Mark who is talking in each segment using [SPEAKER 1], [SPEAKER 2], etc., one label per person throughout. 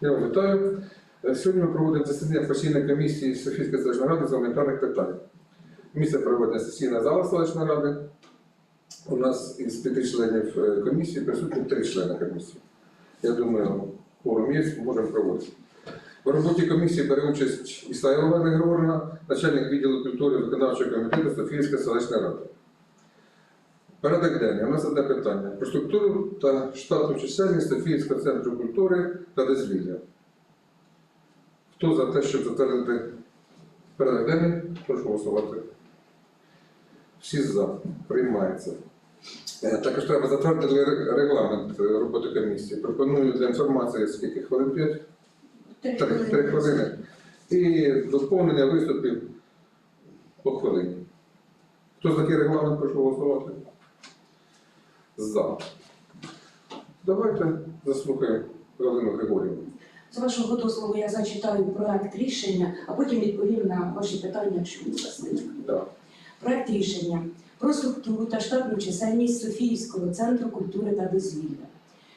[SPEAKER 1] Я вас вітаю. Е, Сьогодні ми проводимо засідання постійної комісії Софійської селищної ради з гуманітарних питань. Місце проведення сесійна зала селищної ради. У нас із п'яти членів е, комісії присутні три члени комісії. Я думаю, форум є, можемо проводити. У роботі комісії бере участь Ісаєва Олена Григорівна, начальник відділу культури виконавчого комітету Софійської селищної ради. Порядок денний. У нас одне питання про структуру та штатну чисельність Софійського центру культури та дозвілля. Хто за те, щоб затвердити порядок денний, прошу голосувати. Всі за. Приймається. Е, Також треба затвердити регламент е, роботи комісії. Пропоную для інформації скільки хвилин 5? Три, три хвилини. І доповнення виступів по хвилині. Хто за такий регламент прошу голосувати? За. Давайте заслухаємо Галину Григорівну.
[SPEAKER 2] З вашого дозволу я зачитаю проект рішення, а потім відповім на ваші питання, якщо у вас. Проект рішення про структуру та штатну чисельність Софіївського центру культури та дозвілля.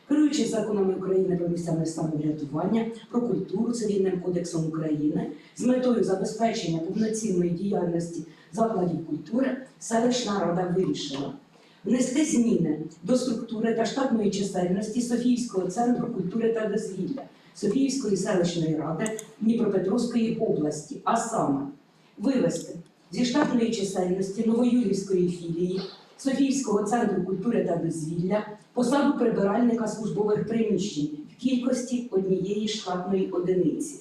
[SPEAKER 2] Керуючись законами України про місцеве самоврядування, про культуру цивільним кодексом України з метою забезпечення повноцінної діяльності закладів культури, селищна рада вирішила внести зміни до структури та штатної чисельності Софіївського центру культури та дозвілля Софіївської селищної ради Дніпропетровської області, а саме вивести зі штатної чисельності Новоюрівської філії Софіївського центру культури та дозвілля посаду прибиральника службових приміщень в кількості однієї штатної одиниці.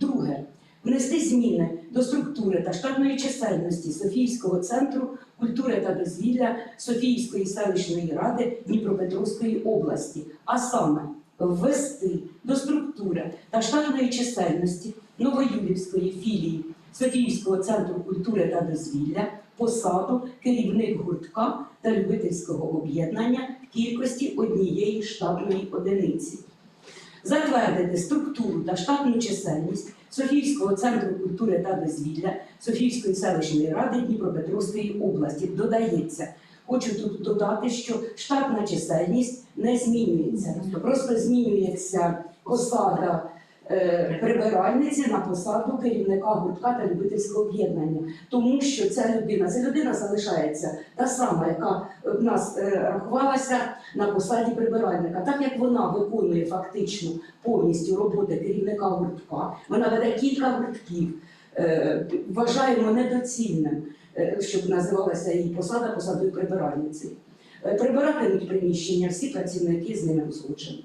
[SPEAKER 2] Друге. Внести зміни до структури та штатної чисельності Софійського центру культури та дозвілля Софійської селищної ради Дніпропетровської області, а саме ввести до структури та штатної чисельності Новоюрівської філії Софіївського центру культури та дозвілля посаду керівник гуртка та любительського об'єднання в кількості однієї штатної одиниці. Затвердити структуру та штатну чисельність Софіївського центру культури та дозвілля Софіївської селищної ради Дніпропетровської області. Додається. Хочу тут додати, що штатна чисельність не змінюється. Просто змінюється посада прибиральниці на посаду керівника гуртка та любительського об'єднання. Тому що ця людина, ця людина залишається та сама, яка в нас е, рахувалася на посаді прибиральника. Так як вона виконує фактично повністю роботи керівника гуртка, вона веде кілька гуртків. е, Вважаємо недоцільним, е, щоб називалася її посада посадою прибиральниці. Е, Прибиратимуть приміщення всі працівники з ними узгоджені.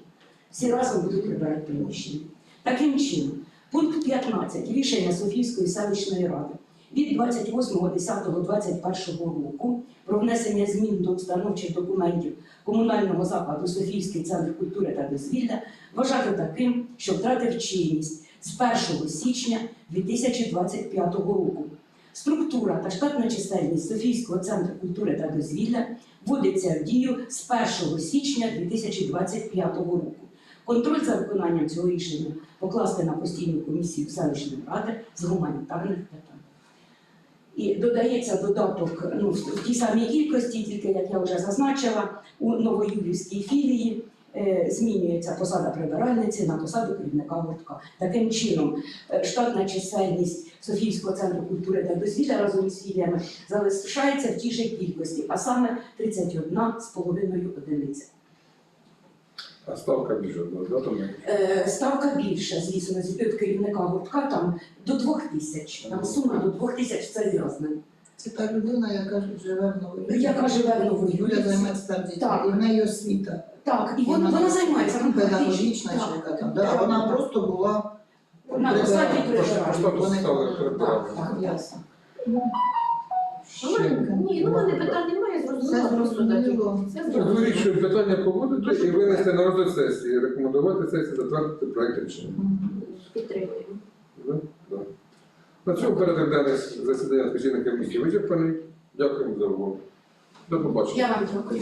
[SPEAKER 2] Всі разом будуть прибирати приміщення. Таким чином, пункт 15 рішення Софійської селищної ради від 28.10.21 року про внесення змін до установчих документів комунального закладу Софійський центр культури та дозвілля вважати таким, що втратив чинність з 1 січня 2025 року. Структура та штатна чисельність Софійського центру культури та дозвілля вводиться в дію з 1 січня 2025 року. Контроль за виконанням цього рішення покласти на постійну комісію селищної ради з гуманітарних питань. І додається додаток ну, в тій самій кількості, тільки як я вже зазначила, у Новоюрівській філії е, змінюється посада прибиральниці на посаду керівника гуртка. Таким чином, е, штатна чисельність Софійського центру культури та дозвілля разом з філіями залишається в тій же кількості, а саме 31,5 одиниця.
[SPEAKER 1] А ставка більше була, да, тому?
[SPEAKER 2] Е, Ставка більша, звісно, з від керівника гуртка там до двох тисяч. Там сума до двох тисяч це зв'язне.
[SPEAKER 3] Це та людина, яка живе в Новій.
[SPEAKER 2] Яка живе в
[SPEAKER 3] Юля
[SPEAKER 2] Новоюрівці.
[SPEAKER 3] займається там дітьми,
[SPEAKER 2] Так.
[SPEAKER 3] і в неї освіта.
[SPEAKER 2] Так, і вона, вона займається вона
[SPEAKER 3] педагогічна
[SPEAKER 2] Так,
[SPEAKER 3] чи яка там.
[SPEAKER 2] так,
[SPEAKER 3] Да, вона просто була
[SPEAKER 2] На посаді
[SPEAKER 3] прибиральниця.
[SPEAKER 1] Просто стали
[SPEAKER 2] Так,
[SPEAKER 1] прибирати.
[SPEAKER 2] так.
[SPEAKER 3] Ясно.
[SPEAKER 4] Ні, ну в мене питань немає,
[SPEAKER 3] Все
[SPEAKER 4] зрозуміло, просто
[SPEAKER 3] зрозуміло.
[SPEAKER 4] Все
[SPEAKER 1] Так,
[SPEAKER 4] зрозуміло.
[SPEAKER 1] Питання погодити і винести на розгляд сесії. Рекомендувати сесії затвердити проект рішення.
[SPEAKER 4] Підтримуємо.
[SPEAKER 1] Да? Да. На цьому порядок денний засідання постійної комісії вичерпаний. Дякуємо за увагу. До побачення.
[SPEAKER 2] Я вам дякую.